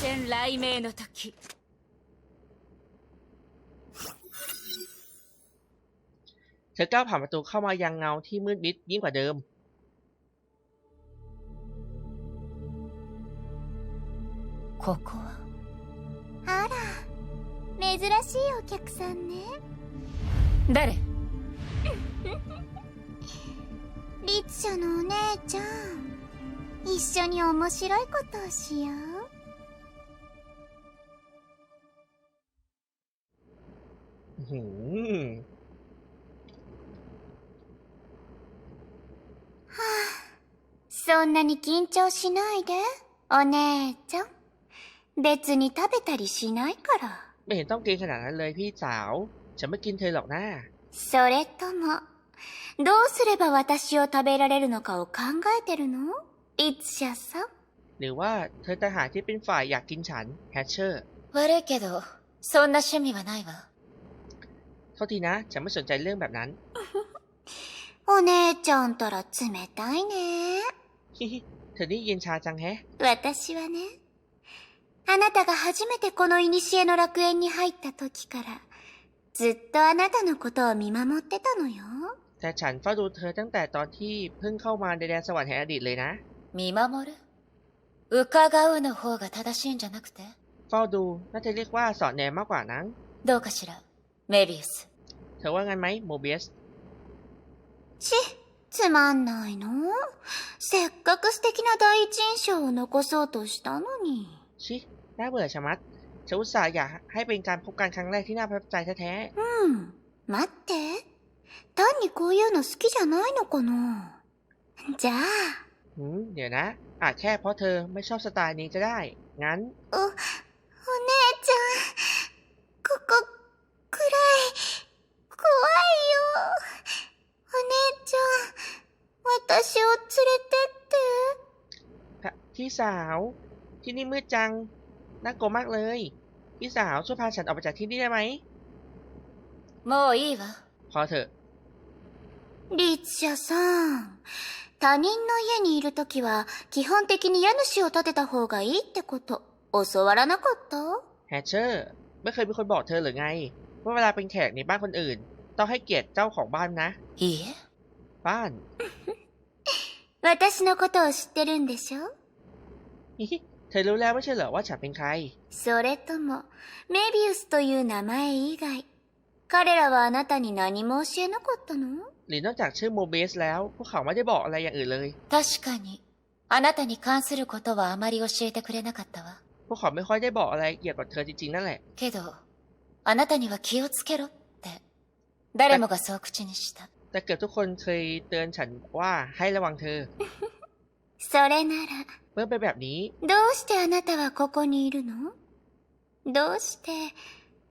戦雷鳴の時 เธอก้าวผ่านประตูเข้ามายังเงาที่มืดมิดยิ่งกว่าเดิม ここはあら珍しいお客さんね誰律者のお姉ちゃん一緒に面白いことをしよう หือ そんなに緊張しないでお姉ちゃん別に食べたりしないから ไม่เห็นต้องเกรงขนาดนั้นเลยพี่สาว ฉันไม่กินเธอหรอกนะ それともどうすれば私を食べられるのかを考えてるの律者さん หรือว่าเธอต่างหากที่เป็นฝ่ายอยากกินฉันแฮชเชอร์ 悪いけどそんな趣味はないわ โทษทีนะ ฉันไม่สนใจเรื่องแบบนั้น お姉ちゃんたら冷たいね ฮิฮิเธอนี่เย็นชาจังแฮะ 私はねあなたが初めてこの古の楽園に入った時からずっとあなたのことを見守ってたのよ แต่ฉันเฝ้าดูเธอตั้งแต่ตอนที่เพิ่งเข้ามาในแดนสวรรค์แห่งอดีตเลยนะ 見守る伺うの方が正しいんじゃなくて เฝ้าดูน่าจะเรียกว่าสอนแนมมากกว่านัง どうかしらメビウス เธอว่างั้นไหมโมเบียส ちつまんないのせっかく素敵な第一印象を残そうとしたのに ชิน่าเบื่อชะมัดฉันอุตส่าห์อยากให้เป็นการพบกันครั้งแรกที่น่าประทับใจแท้ うん待って単にこういうの好きじゃないのかなじゃあๆหืมเดี๋ยวนะ อาจแค่เพราะเธอไม่ชอบสไตล์นี้ก็ได้ งั้น お、お姉ちゃん、ここ、 連れてって。 พี่สาว ที่นี่มืดจัง น่ากลัวมากเลย พี่สาวช่วยพาฉันออกไปจากที่นี่ได้ไหม もういいわ พอเถอะ 律者さん、他人の家にいるときは、基本的に家主を立てた方がいいってこと、教わらなかった แฮชเชอร์ ไม่เคยมีคนบอกเธอหรือไง ว่าเวลาเป็นแขกในบ้านคนอื่น ต้องให้เกียรติเจ้าของบ้านนะ いいえ บ้าน 私のことを知ってるんでしょ ฮิฮิเธอรู้แล้วไม่ใช่เหรอว่าฉันเป็นใคร それとも、メビウスという名前以外、彼らはあなたに何も教えなかったの หรือนอกจากชื่อโมเบสแล้ว พวกเขาไม่ได้บอกอะไรอย่างอื่นเลย 確かにあなたに関することはあまり教えてくれなかったわ พวกเขาไม่ค่อยได้บอกอะไรเกี่ยวกับเธอจริงๆนั่นแหละ けどあなたには気をつけろって誰もがそう口にした แต่เกือบทุกคนเคยเตือนฉันว่าให้ระวังเธอ それなら、 เมื่อเป็นแบบนี้ どうしてあなたはここにいるのどうして、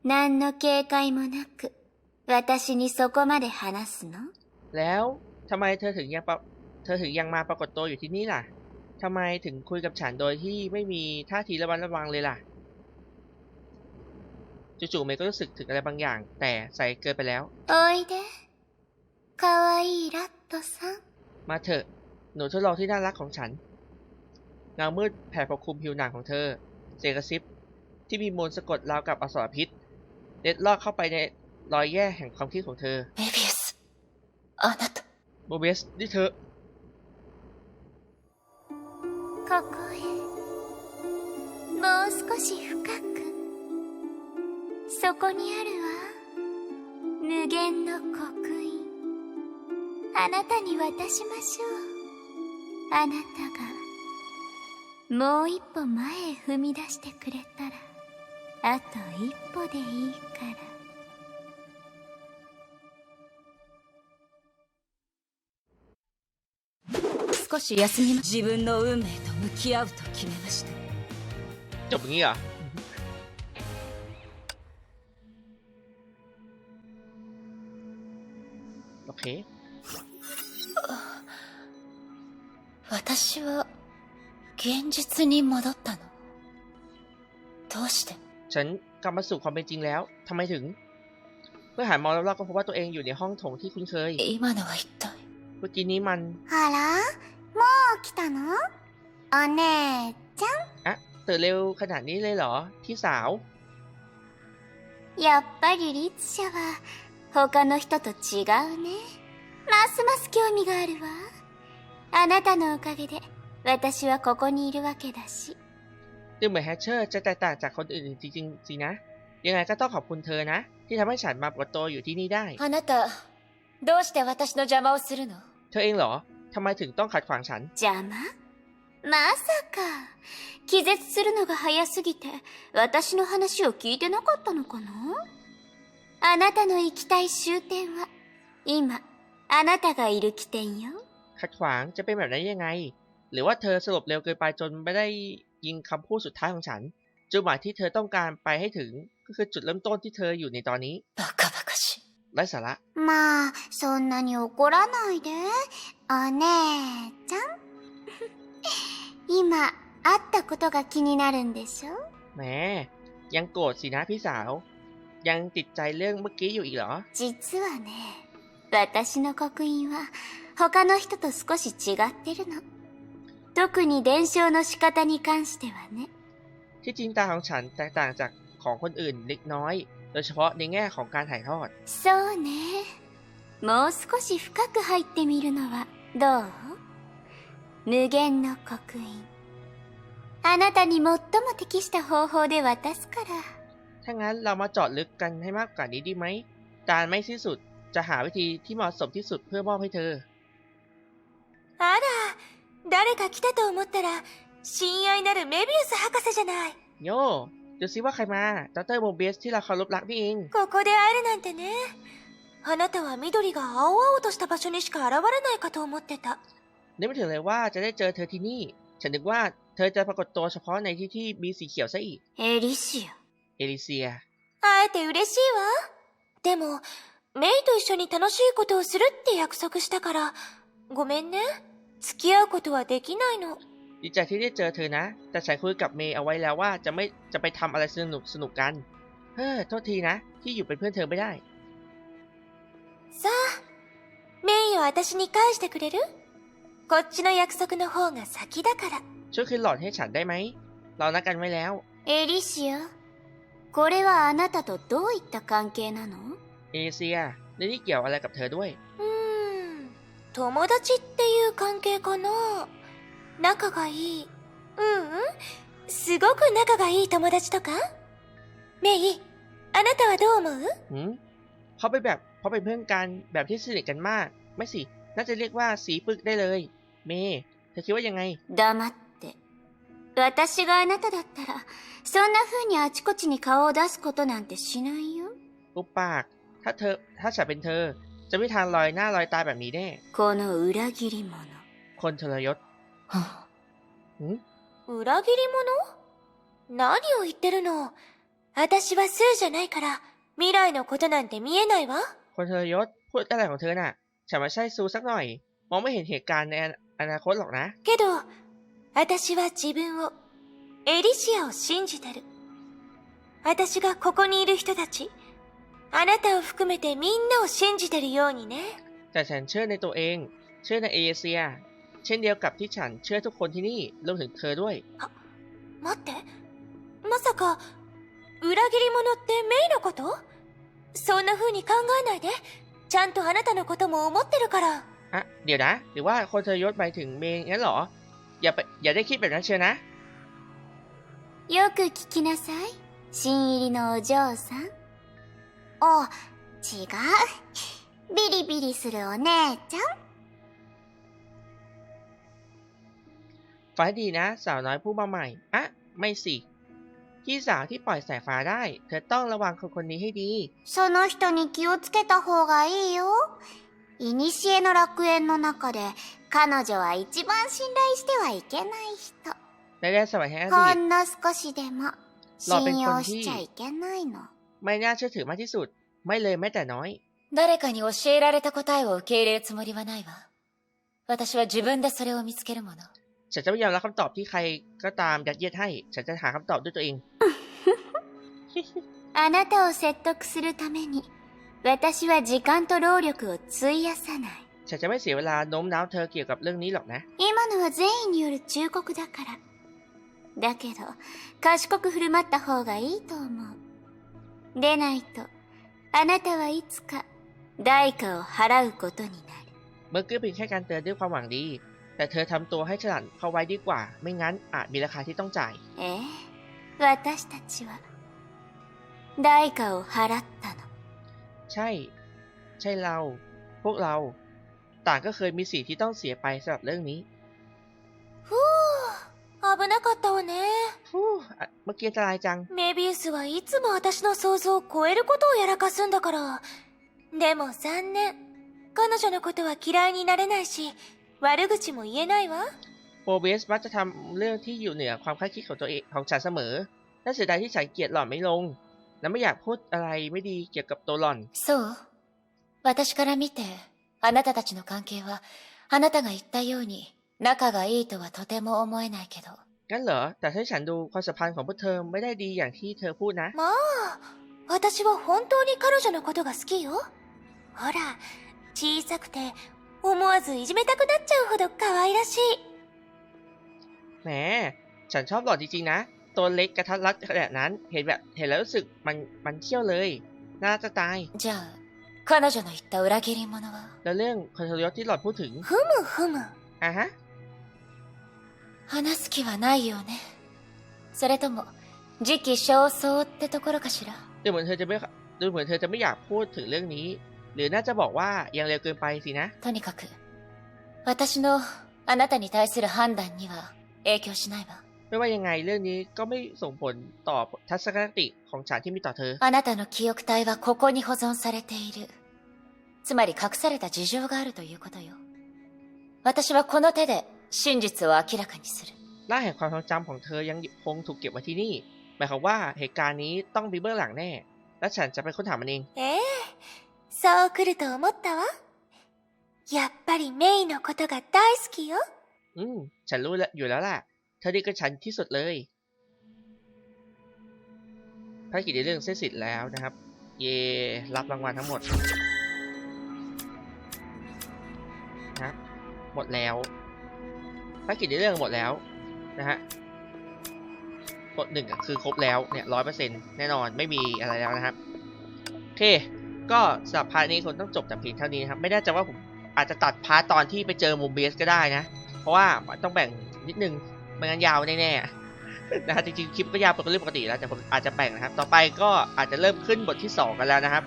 何の警戒もなく、私にそこまで話すの แล้วทำไมเธอถึงยังปะเธอถึงยังมาปรากฏตัวอยู่ที่นี่ล่ะทำไมถึงคุยกับฉันโดยที่ไม่มีท่าทีระวังระวังเลยล่ะ จู่ๆเมย์ก็รู้สึกถึงอะไรบางอย่าง แต่ใส่เกินไปแล้ว おいで。 かわいいラットさん。 มาเถอะ หนูทดลองที่น่ารักของฉัน เงามืดแผ่ปกคลุมผิวหนังของเธอ เสียงกระซิบ ที่มีมนต์สะกดราวกับอสรพิษ เล็ดลอดเข้าไปในรอยแย่แห่งความคิดของเธอ メビウスあなた โมเบสนี่เธอ ここへ。もう少し深く。そこにあるわ。無限の刻印。 あなたに渡しましょう。あなたがもう一歩前へ踏み出してくれたらあと一歩でいいから。少し休み自分の運命と向き合うと決めました。怎么样？OK。างนี้เหรอ โอเค 私は現実に戻ったのどうして ฉันกลับมาสู่ความเป็นจริงแล้ว ทำไมถึง เมื่อหันมองรอบๆก็พบว่าตัวเองอยู่ในห้องโถงที่คุ้นเคย 今のは一体 เมื่อกี้นี้มัน あらもう来たのお姉ちゃん ตื่นเร็วขนาดนี้เลยเหรอ พี่สาว やっぱり律者は他の人と違うね。 ますます興味があるわ。あなたのおかげで私はここにいるわけだし。 ดูเหมือนแฮชเชอร์จะแตกต่างจากคนอื่นจริงๆสินะ ยังไงก็ต้องขอบคุณเธอนะ ที่ทำให้ฉันมาปรากฏตัวอยู่ที่นี่ได้ あなたどうして私の邪魔をするの เธอเองเหรอทำไมถึงต้องขัดขวางฉัน 邪魔まさか。気絶するのが早すぎて私の話を聞いてなかったのかなあなたの行きたい終点は今 あなたがいる起点よ。 ขัดขวางจะเป็นแบบนั้นยังไง หรือว่าเธอสลบเร็วเกินไปจนไม่ได้ยิงคำพูดสุดท้ายของฉัน จุดหมายที่เธอต้องการไปให้ถึงก็คือจุดเริ่มต้นที่เธออยู่ในตอนนี้ バカバカしい ไร้สาระ まあ、そんなに怒らないで。お姉ちゃん。今、会ったことが気になるんでしょ แหมยังโกรธสินะพี่สาว ยังติดใจเรื่องเมื่อกี้อยู่อีกเหรอ 実はね、 私の刻印は他の人と少し違ってるの。特に伝承の仕方に関してはね。 ที่จริงตาของฉันแตกต่างจากของคนอื่นเล็กน้อย โดยเฉพาะในแง่ของการถ่ายทอด そうね。もう少し深く入ってみるのはどう無限の刻印。あなたに最も適した方法で渡すから。 ถ้างั้นเรามาเจาะลึกกันให้มากกว่านี้ดีไหม การไม่สิ้นสุด จะหาวิธีที่เหมาะสมที่สุดเพื่อมอบให้เธอ あら、誰か来たと思ったら、親愛なるメビウス博士じゃない。 โยดูซิว่าใครมาดรโมเบสที่เราเคารพรักนี่เอง ここで会えるなんてね。あなたは緑が青々とした場所にしか現れないかと思ってた。 นึกไม่ถึงเลยว่าจะได้เจอเธอที่นี่ ฉันนึกว่าเธอจะปรากฏตัวเฉพาะในที่ที่มีสีเขียวซะอีก エリシア。 เอลิเซีย 会えて嬉しいわ。でも、 メイと一緒に楽しいことをするって約束したから、ごめんね。付き合うことはできないの。 ดีใจที่ได้เจอเธอนะ แต่ฉันคุยกับเมย์เอาไว้แล้วว่าจะไม่จะไปทำอะไรสนุกสนุกกัน เฮ้อโทษทีนะ ที่อยู่เป็นเพื่อนเธอไม่ได้ さあ、メイを私に返してくれるこっちの約束の方が先だから。 ช่วยคืนหลอดให้ฉันได้ไหม เรานัดกันไว้แล้ว エリシア。これはあなたとどういった関係なの เอเชียและนี่เกี่ยวอะไรกับเธอด้วย อืม友達っていう関係かな仲がいいうんすごく仲がいい友達とかメイあなたはどう思うอืมเขาเป็นแบบเขาเป็นเพื่อนกันแบบที่สนิทกันมาก ไม่สิน่าจะเรียกว่าสีปึกได้เลย เมย์เธอคิดว่ายังไง黙って私があなただったらそんな風にあちこちに顔を出すことなんてしないよอุปปาก ถ้าเธอ ถ้าฉันเป็นเธอ จะไม่ทางลอยหน้าลอยตาแบบนี้แน่ この裏切り者。 คนทรยศ はあ หืม 裏切り者何を言ってるの私はスーじゃないから、未来のことなんて見えないわ。 คนทรยศ พูดอะไรของเธอน่ะ ฉันไม่ใช่ซูสักหน่อย มองไม่เห็นเหตุการณ์ในอนาคตหรอกนะ けど、私は自分を、エリシアを信じてる。私がここにいる人たち、 あなたを含めてみんなを信じてるようにね。 แต่ฉันเชื่อในตัวเอง เชื่อในเอเชีย เช่นเดียวกับที่ฉันเชื่อทุกคนที่นี่ รวมถึงเธอด้วย 待って。まさか、裏切り者ってメイのことそんな風に考えないで。ちゃんとあなたのことも思ってるから。 อะเดี๋ยวนะ หรือว่าคนทรยศหมายถึงเมย์งั้นเหรอ อย่าไปอย่าได้คิดแบบนั้นเชียวนะ よく聞きなさい。新入りのお嬢さん。 あ、違う。ビリビリするお姉ちゃん。 ฟังให้ดีนะ สาวน้อยผู้มาใหม่ อะ ไม่สิ พี่สาวที่ปล่อยสายฟ้าได้ เธอต้องระวังคนคนนี้ให้ดี その人に気をつけた方がいいよ。古の楽園の中で、彼女は一番信頼してはいけない人。 ในแดนสมัยแห่งอ ほ ดีต んの少しでも、信用しちゃいけないの。 ไม่น่าเชื่อถือมากที่สุด ไม่เลยแม้แต่น้อย 誰かに教えられた答えを受け入れるつもりはないわ。私は自分でそれを見つけるもの。 ฉันจะไม่ยอมรับคำตอบที่ใครก็ตามยัดเยียดให้ ฉันจะหาคำตอบด้วยตัวเอง あなたを説得するために、私は時間と労力を費やさない。 ฉันจะไม่เสียเวลาโน้มน้าวเธอเกี่ยวกับเรื่องนี้หรอกนะ 今のは善意による忠告だから。 だけど、賢く振る舞った方がいいと思う。 でないと、あなたはいつか、代価を払うことになる。 เมื่อกี้เป็นแค่การเตือนด้วยความหวังดี แต่เธอทำตัวให้ฉลาดเข้าไว้ดีกว่า ไม่งั้นอาจมีราคาที่ต้องจ่าย ええ、私たちは、代価を払ったの。 ใช่ ใช่เรา พวกเรา ต่างก็เคยมีสิ่งที่ต้องเสียไปสำหรับเรื่องนี้ ふう、危なかったわね。 ฟู้อ่ะเมื่อกี้อันตรายจัง メビウスはいつも私の想像を超えることをやらかすんだから。でも残念。彼女のことは嫌いになれないし、悪口も言えないわ。 โปรเบสมักจะทำเรื่องที่อยู่เหนือความคาดคิดของตัวเองของฉันเสมอน่าเสียดายที่ฉันเกลียดหล่อนไม่ลง และไม่อยากพูดอะไรไม่ดีเกี่ยวกับตัวหล่อน そう私から見て、あなたたちの関係は、あなたが言ったように、仲がいいとはとても思えないけど。 งั้นเหรอ แต่ถ้าฉันดูความสัมพันธ์ของพวกเธอไม่ได้ดีอย่างที่เธอพูดนะ まあ、私は本当に彼女のことが好きよ。ほら、小さくて、思わずいじめたくなっちゃうほど可愛らしい。 แหม ฉันชอบหล่อนจริงๆนะ ตัวเล็กกระทัดรัดขนาดนั้น เห็นแบบเห็นแล้วรู้สึกมันมันเที่ยวเลย น่าจะตาย じゃあ、彼女の言った裏切り者は、 แล้วเรื่องคนทรยศที่หล่อนพูดถึง ふむふむ。 อ่ะฮะ 話す気はないよね。それとも、時期尚早ってところかしら。 ดูเหมือนเธอจะไม่ดูเหมือนเธอจะไม่อยากพูดถึงเรื่องนี้ หรือน่าจะบอกว่ายังเร็วเกินไปสินะ とにかく、私のあなたに対する判断には影響しないわ。 ไม่ว่ายังไงเรื่องนี้ก็ไม่ส่งผลต่อทัศนคติของฉันที่มีต่อเธอ あなたの記憶体はここに保存されている。つまり隠された事情があるということよ。私はこの手で 真実を明らかにする。 ล่าแห่งความทรงจำของเธอยังคงถูกเก็บไว้ที่นี่ หมายความว่าเหตุการณ์นี้ต้องมีเบื้องหลังแน่ และฉันจะไปค้นหามันเอง ええそう来ると思ったわ。やっぱりメイのことが大好きよ。 อืม ฉันรู้แล้วอยู่แล้วล่ะ เธอดีกับฉันที่สุดเลยภารกิจในเรื่องเสร็จสิ้นแล้วนะครับ เย่รับรางวัลทั้งหมดนะครับหมดแล้ว ภารกิจในเรื่องหมดแล้วนะฮะกดหนึ่งคือครบแล้วเนี่ยร้อยเปอร์เซ็นต์แน่นอนไม่มีอะไรแล้วนะครับโอเค ก็สำหรับพาร์ทนี้คงต้องจบแต่เพียงเท่านี้นะครับ ไม่แน่ใจว่าผมอาจจะตัดพาร์ทตอนที่ไปเจอมุมเบสก็ได้นะ เพราะว่าต้องแบ่งนิดนึงไม่งั้นยาวแน่ๆนะฮะจริงๆคลิปก็ยาวเป็นเรื่องปกติแล้วแต่ผมอาจจะแบ่งนะครับ ต่อไปก็อาจจะเริ่มขึ้นบทที่ 2 กันแล้วนะครับ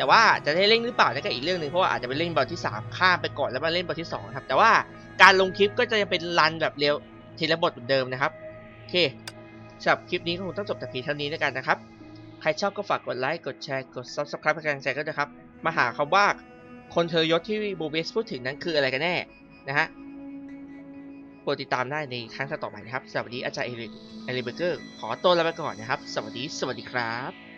แต่ว่าจะได้เล่นหรือเปล่านั่นก็อีกเรื่องหนึ่งเพราะว่าอาจจะไปเล่นบทที่3ข้ามไปก่อนแล้วมาเล่นบทที่2ครับแต่ว่าการลงคลิปก็จะยังเป็นรันแบบเร็วทีละบทเหมือนเดิมนะครับโอเคสำหรับคลิปนี้ก็คงต้องจบแต่เพียงเท่านี้แล้วกันนะครับใครชอบก็ฝากกดไลค์กดแชร์กด subscribe เป็นกำลังใจก็ด้วยครับมาหาคำว่าคนเธอยศที่บูเบสพูดถึงนั้นคืออะไรกันแน่นะฮะโปรดติดตามได้ในครั้งต่อไปนะครับสวัสดีอาจารย์เอริเอริเบเกอร์ขอตัวลาไปก่อนนะครับ สวัสดี สวัสดีครับ